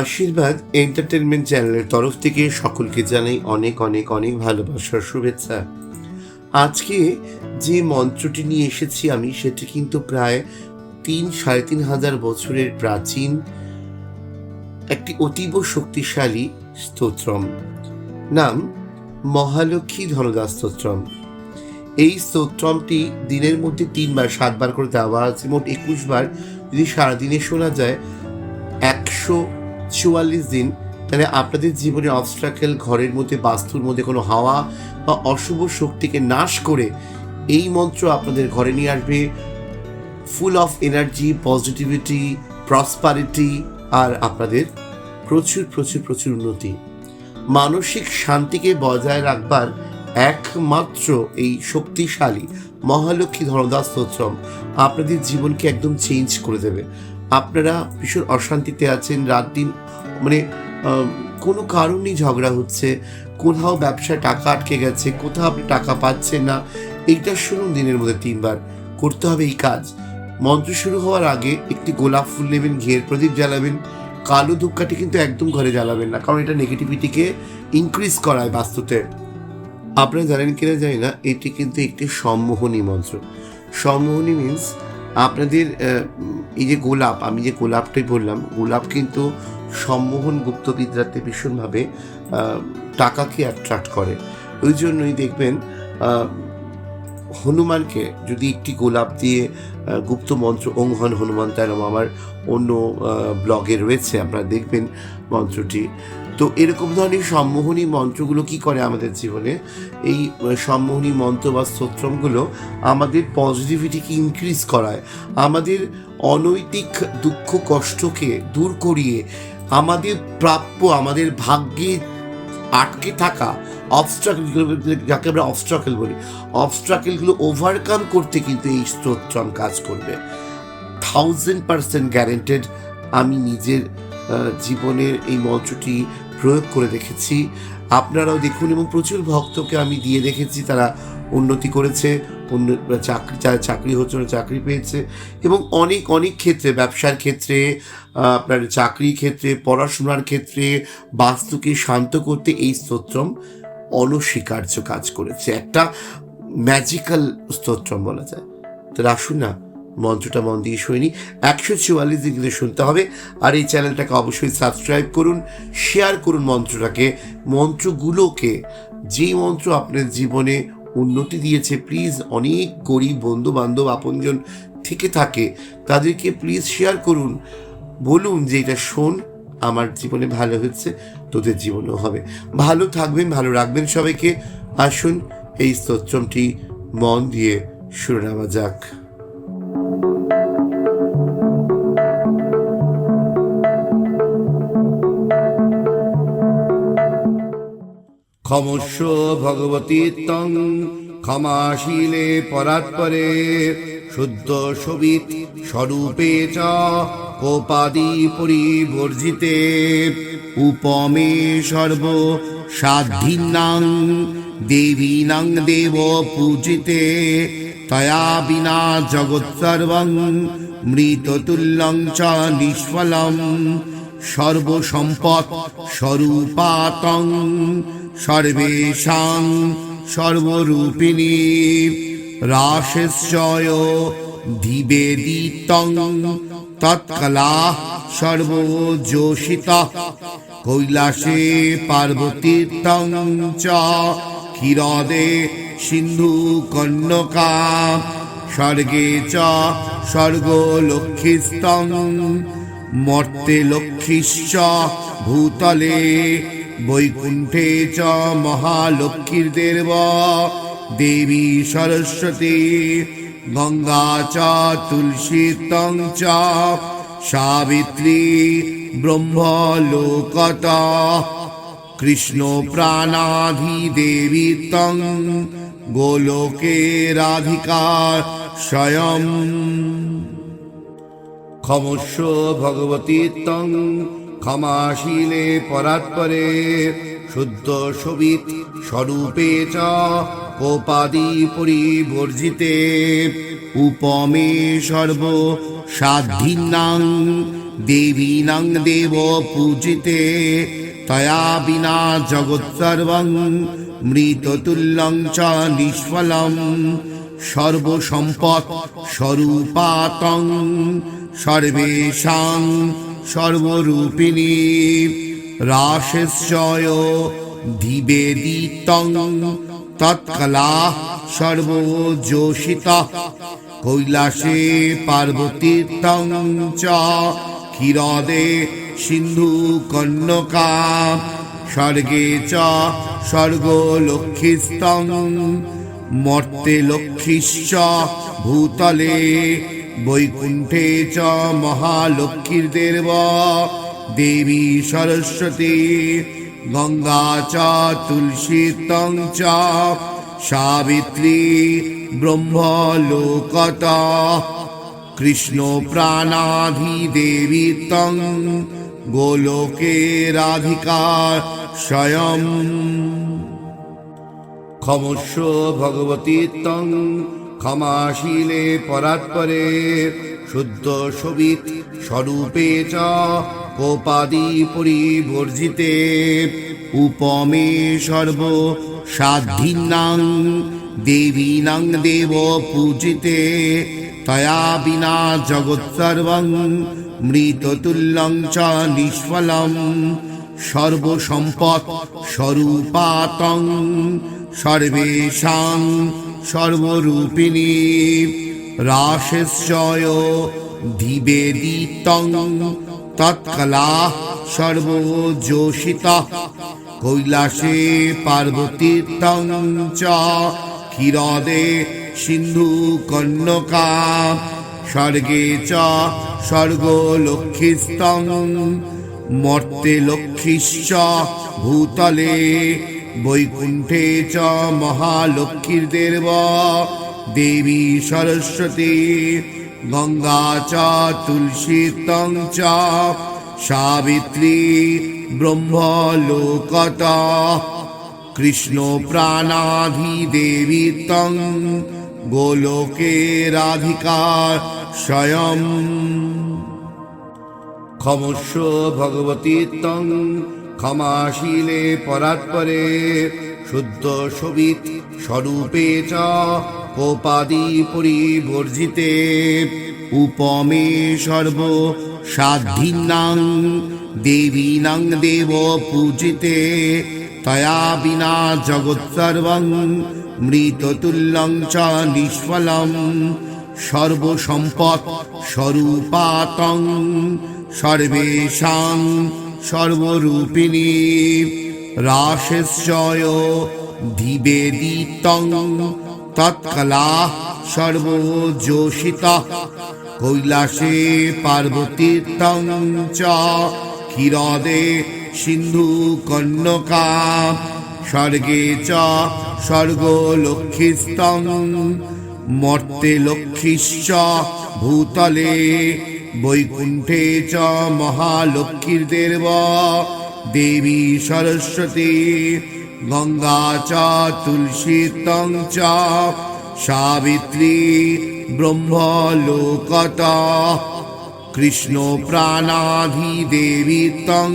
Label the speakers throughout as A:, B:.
A: আশীর্বাদ এন্টারটেনমেন্ট চ্যানেলের তরফ থেকে সকলকে জানাই অনেক অনেক অনেক ভালোবাসার শুভেচ্ছা। আজকে যে মন্ত্রটি নিয়ে এসেছি আমি, সেটি কিন্তু প্রায় তিন, সাড়ে তিন হাজার বছরের প্রাচীন একটি অতীব শক্তিশালী স্তোত্রম। নাম মহালক্ষ্মী ধনদা স্তোত্রম। এই স্তোত্রমটি দিনের মধ্যে তিনবার, সাতবার করে দেওয়া আছে। মোট একুশ বার যদি সারাদিনে শোনা যায়, একশো চুয়াল্লিশ দিন, তাহলে আপনাদের জীবনে অবস্ট্রাকেল ঘরের মধ্যে, বাস্তুর মধ্যে কোনো হাওয়া বা অশুভ শক্তিকে নাশ করে এই মন্ত্র আপনাদের ঘরে নিয়ে আসবে। Full of energy positivity prosperity আর আপনাদের প্রচুর প্রচুর প্রচুর উন্নতি। মানসিক শান্তিকে বজায় রাখবার একমাত্র এই শক্তিশালী মহালক্ষ্মী ধনদাস স্তোত্রম আপনাদের জীবনকে একদম চেঞ্জ করে দেবে। আপনারা ভীষণ অশান্তিতে আছেন, রাত দিন মানে কোনো কারণেই ঝগড়া হচ্ছে, কোথাও ব্যবসায় টাকা আটকে গেছে, কোথাও আপনি টাকা পাচ্ছেন না, এইটা শুনুন দিনের মধ্যে তিনবার। করতে হবে এই কাজ। মন্ত্র শুরু হওয়ার আগে একটি গোলাপ ফুল নেবেন ঘিয়ের প্রদীপ জ্বালাবেন, কালো ধূপকাঠি কিন্তু একদম ঘরে জ্বালাবেন না, কারণ এটা নেগেটিভিটিকে ইনক্রিজ করায় বাস্তুতে। আপনারা জানেন কিনা জানি না, এটি কিন্তু একটি সম্মোহনী মন্ত্র। সম্মোহনী মিন্স আপনাদের এই যে গোলাপ, আমি যে গোলাপটাই বললাম, গোলাপ কিন্তু সম্মোহন গুপ্তবিদ্যাতে ভীষণভাবে টাকাকে অ্যাট্রাক্ট করে। ওই জন্যই দেখবেন হনুমানকে যদি একটি গোলাপ দিয়ে গুপ্ত মন্ত্র, ওং হন হনুমান তারম আমার অন্য ব্লগে রয়েছে, আপনারা দেখবেন মন্ত্রটি। তো এরকম ধরনের সম্মোহনী মন্ত্রগুলো কি করে আমাদের জীবনে? এই সম্মোহনী মন্ত্র বা স্তোত্রমগুলো আমাদের পজিটিভিটিকে ইনক্রিজ করায়। আমাদের অনৈতিক দুঃখ কষ্টকে দূর করিয়ে আমাদের প্রাপ্য, আমাদের ভাগ্যে আটকে থাকা অবস্ট্রাকেল যাকে আমরা অবস্ট্রাকেল বলি অবস্ট্রাকেলগুলো ওভারকাম করতে কিন্তু এই স্তোত্রম কাজ করবে। থাউজেন্ড পার্সেন্ট গ্যারেন্টেড আমি নিজের জীবনের এই মঞ্চটি প্রয়োগ করে দেখেছি। আপনারাও দেখুন এবং প্রচুর ভক্তকে আমি দিয়ে দেখেছি, তারা উন্নতি করেছে। উন্ন- চাকরি চাকরি হচ্ছে না চাকরি পেয়েছে এবং অনেক অনেক ক্ষেত্রে, ব্যবসার ক্ষেত্রে আপনার চাকরির ক্ষেত্রে, পড়াশোনার ক্ষেত্রে, বাস্তুকে শান্ত করতে এই স্তোত্রম অনস্বীকার্য কাজ করেছে। একটা ম্যাজিক্যাল স্তোত্রম বলা যায়। তো আসুন না, মন্ত্রটা মন দিয়ে শুনি একশো চুয়াল্লিশ ডিগ্রি শুনতে হবে আর এই চ্যানেলটাকে অবশ্যই সাবস্ক্রাইব করুন শেয়ার করুন মন্ত্রটাকে। মন্ত্রগুলোকে, যেই মন্ত্র আপনার জীবনে উন্নতি দিয়েছে। প্লিজ অনেক গরিব বন্ধু বান্ধব আপনজন থেকে থাকে, তাদেরকে প্লিজ শেয়ার করুন। বলুন যে এটা শোন, আমার জীবনে ভালো হচ্ছে, তোদের জীবনেও হবে। ভালো থাকবেন, ভালো রাখবেন সবাইকে। আসুন, এই স্তোত্রমটি মন দিয়ে শুনে নেওয়া যাক। ক্ষমস্য ভগবতী তং ক্ষমাশীলে পরাৎপরে শুদ্ধ সবিত স্বরূপে চ কোপাদি পরিবর্জিতে উপমে সর্ব সাধিনাং দেবীনাং দেব পূজিতে তয়া বিনা জগৎ সর্বং মৃততুল্যং চ নিষ্ফলম সর্বসম্পদ স্বরূপাতং সর্বেশাং সর্বরূপিণী রাশেশ্বয় ধিবেদিতং তৎকলা সর্বযোষিত কৈলাসে পার্বতীতং চ ক্ষীরদে সিন্ধু কন্যকা স্বর্গে চ স্বর্গলক্ষ্মীস্তং মর্তে লক্ষ্মীশ্চ ভূতলে বৈকুণ্ঠে চ মহালক্ষ্মীর দেব দেবী সরস্বতী, গঙ্গা চ, তুলসী তং চ, সাবিত্রী ব্রহ্মলোকত, কৃষ্ণ প্রাণাধিদেবী তং, গোলোকে রাধিকা স্বয়ং। ক্ষমস্য ভগবতী তং ক্ষমাশীলে পরাৎপরে শুদ্ধ সবিত স্বরূপে চ কোপাদি পরিবর্জিতে, উপমে সর্ব সাধিনাং
B: দেবীনাং দেব পূজিতে, তয়া বিনা জগৎসর্বং মৃততুল্যং চ নিষ্ফলম সর্বসম্পদ স্বরূপাতং, সর্বেশাং সর্বরূপিণী। রাশেশ্বয় দিবেদিতং তৎকলা সর্বযোষিত কৈলাসে পার্বতীর্থং চ, ক্ষীরদে সিন্ধু কন্যকা স্বর্গে চ স্বর্গলক্ষ্মীস্তং, মর্তে লক্ষ্মীশ্চ ভূতলে বৈকুণ্ঠে চ মহালক্ষ্মীর্দেব দেবী সরস্বতী, গঙ্গা চ তুলসীতং চ, সাবিত্রী ব্রহ্মলোকত, কৃষ্ণ প্রাণাধিদেবী তং, গোলোকে রাধিকা স্বয়ং। ক্ষমস্ব ভগবতী তং ক্ষমাশীলে পরাৎপরে, শুদ্ধ সবিত স্বরূপে চ কোপাদি পরিবর্জিতে, উপমে সর্ব সাধিনাং দেবীনাং দেব পূজিতে, তয়া বিনা জগৎসর্বং মৃততুল্যং চ নিষ্ফলম সর্বসম্পদ স্বরূপাতং সর্বেশাং সর্বরূপিণী রাশেশ্বয় দিবেদিতং তৎকলা সর্বযোষিত কৈলাসে পার্বতীর্থং চ ক্ষীরদে সিন্ধু কন্যকা স্বর্গে চ স্বর্গলক্ষ্মীস্তং মর্তে লক্ষ্মীশ্চ ভূতলে, বৈকুণ্ঠে চ মহালক্ষ্মীর্দেব দেবী সরস্বতী, গঙ্গা চ তুলসীতং চ, সাবিত্রী ব্রহ্মলোকত, কৃষ্ণ প্রাণাধিদেবী তং গোলোকে রাধিকা স্বয়ং। ক্ষমস্ব ভগবতী তং ক্ষমাশীলে পরাৎপরে শুদ্ধ সবিত স্বরূপে চ কোপাদি পরিবর্জিতে। উপমে সর্ব সাধিনাং দেবীনাং দেব পূজিতে। তয়া বিনা জগৎসর্বং, মৃততুল্যং চ নিষ্ফলম সর্বসম্পদ স্বরূপাতং সর্বেশাং সর্বরূপিণী। রাশেশ্বয় দিবেদিতং তৎকলা সর্বযোষিত কৈলাসে পার্বতীর্থং চ ক্ষীরদে সিন্ধু কন্যকা স্বর্গে চ স্বর্গলক্ষ্মীস্তং। মর্তে লক্ষ্মীশ্চ ভূতলে বৈকুণ্ঠে চ মহালক্ষ্মীর্দেব দেবী সরস্বতী, গঙ্গা চ তুলসীতং চ, সাবিত্রী ব্রহ্মলোকত, কৃষ্ণ প্রাণাধিদেবী তং,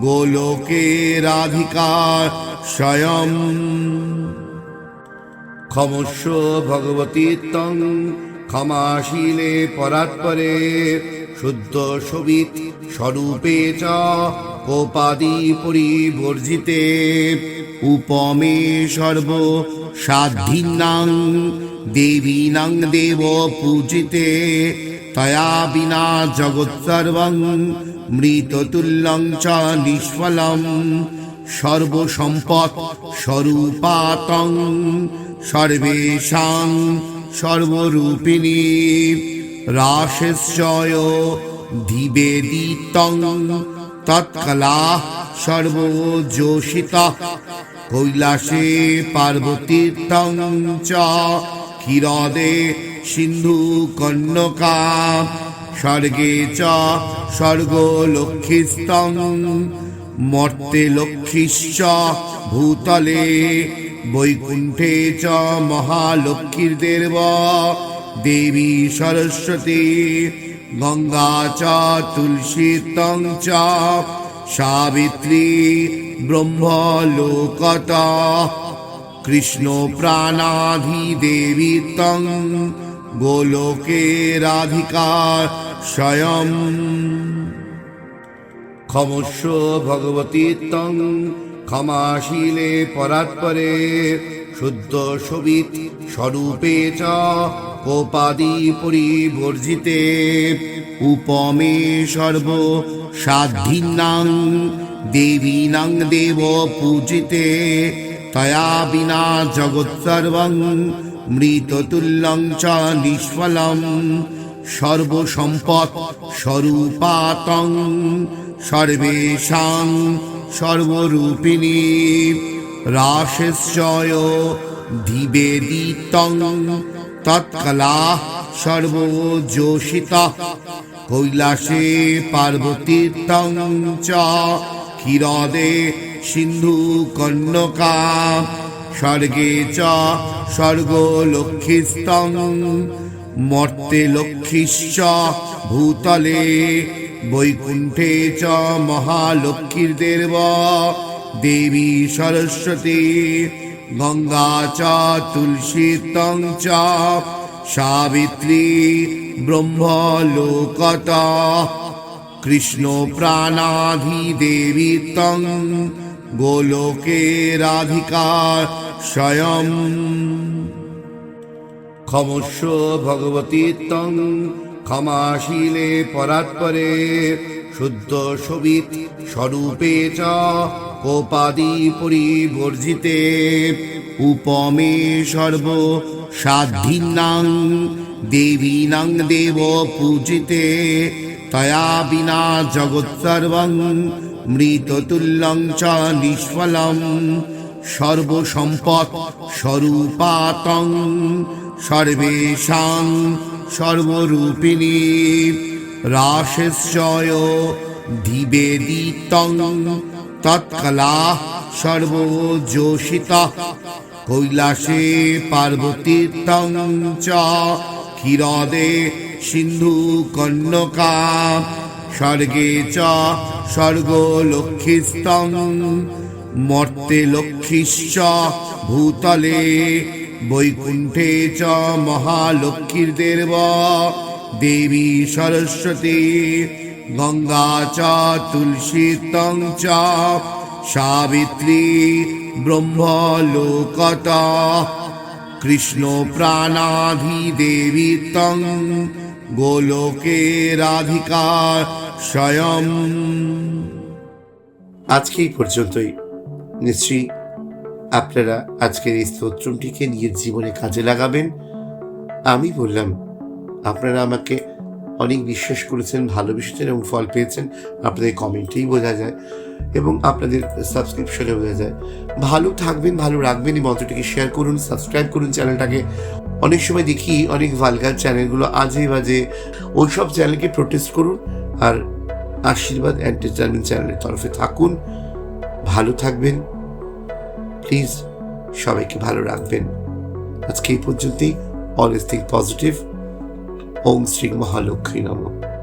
B: গোলোকে রাধিকা স্বয়ং। ক্ষমস্ব ভগবতী তং ক্ষমাশীলে পরাৎপরে শুদ্ধ সবিত স্বরূপে চ কোপাদি পরিবর্জিতে, উপমে সর্ব সাধিনাং, দেবীনাং দেব পূজিতে, তয়া বিনা জগৎসর্বং মৃততুল্যং চ নিষ্ফলম সর্বসম্পদ স্বরূপাতং, সর্বেশাং সর্বরূপিণী। রাশেশ্বয় দিবেদিতং তৎকলা সর্বযোষিত কৈলাসে পার্বতীর্থং চ, ক্ষীরদে সিন্ধু কন্যকা স্বর্গে চ, স্বর্গলক্ষ্মীস্তং, মর্তে লক্ষ্মীশ্চ, ভূতলে বৈকুণ্ঠে চ মহালক্ষ্মীর্দেব দেবী সরস্বতী, গঙ্গা চ, তুলসী তং চ, সাবিত্রী ব্রহ্মলোকত, কৃষ্ণ প্রাণাধি দেবী তং, গোলোকে রাধিকা স্বয়ং। ক্ষমস্য ভগবতী তং ক্ষমাশীলে পরাৎপরে শুদ্ধ সবিত স্বরূপে চ কোপাদি পরিবর্জিতে, উপমে সর্ব সাধিনাং, দেবীনাং দেব পূজিতে, তয়া বিনা জগৎ সর্বং, মৃততুল্যং চ নিষ্ফলম সর্বসম্পদ স্বরূপাতং, সর্বেশাং সর্বরূপিণী। রাশেশ্বয় ধীবেদিতং তৎকলা সর্বযোষিত কৈলাসে পার্বতীতং চ। ক্ষীরদে সিন্ধু কন্যকা স্বর্গে চ স্বর্গলক্ষ্মীস্তং। মর্তে লক্ষ্মীশ্চ ভূতলে বৈকুণ্ঠে চ মহালক্ষ্মীর দেব দেবী সরস্বতী, গঙ্গা চ, তুলসী তং চ, সাবিত্রী ব্রহ্মলোকত, কৃষ্ণ প্রাণাধি দেবী তং, গোলোকে রাধিকা স্বয়ং। ক্ষমস্য ভগবতী তং ক্ষমাশীলে পরাৎপরে শুদ্ধ সবিত স্বরূপে চ, কোপাদি পরিবর্জিতে, উপমে সর্ব সাধিনাং, দেবীনাং দেব পূজিতে, তয়া বিনা জগৎ সর্বং, মৃততুল্যং চ নিষ্ফলম সর্বসম্পদ স্বরূপাতং, সর্বেশাং সর্বরূপিণী। রাশেশ্বয় ধীবেদিতং তৎকলা সর্বযোষিত কৈলাসে পার্বতীতং চ, ক্ষীরদে সিন্ধু কন্যকা স্বর্গে চ, স্বর্গলক্ষ্মীস্তং, মর্তে লক্ষ্মীশ্চ, ভূতলে বৈকুণ্ঠে চ মহালক্ষ্মীর দেব দেবী সরস্বতী, গঙ্গা চ, তুলসী তং চ, সাবিত্রী ব্রহ্মলোকত, কৃষ্ণ প্রাণাধি দেবী তং, গোলোকে রাধিকা স্বয়ং। আজকে পর্যন্তই। নিশ্চয়ই আপনারা আজকের এই স্তোত্রটিকে নিজের জীবনে কাজে লাগাবেন। আমি বললাম, আপনারা আমাকে অনেক বিশ্বাস করেছেন, ভালোবেসেছেন এবং ফল পেয়েছেন। আপনাদের কমেন্টেই বোঝা যায় এবং আপনাদের সাবস্ক্রিপশনে বোঝা যায়। ভালো থাকবেন, ভালো রাখবেন এই মন্ত্রটিকে শেয়ার করুন সাবস্ক্রাইব করুন চ্যানেলটাকে। অনেক সময় দেখি অনেক ভালগার চ্যানেলগুলো আজে বাজে ওই সব চ্যানেলকে প্রোটেস্ট করুন আর আশীর্বাদ এন্টারটেনমেন্ট চ্যানেলের তরফে থাকুন। ভালো থাকবেন। প্লিজ সবাইকে ভালো রাখবেন। আজকে এই পর্যন্তই। Always think positive Om Shri Mahalakshmi নমঃ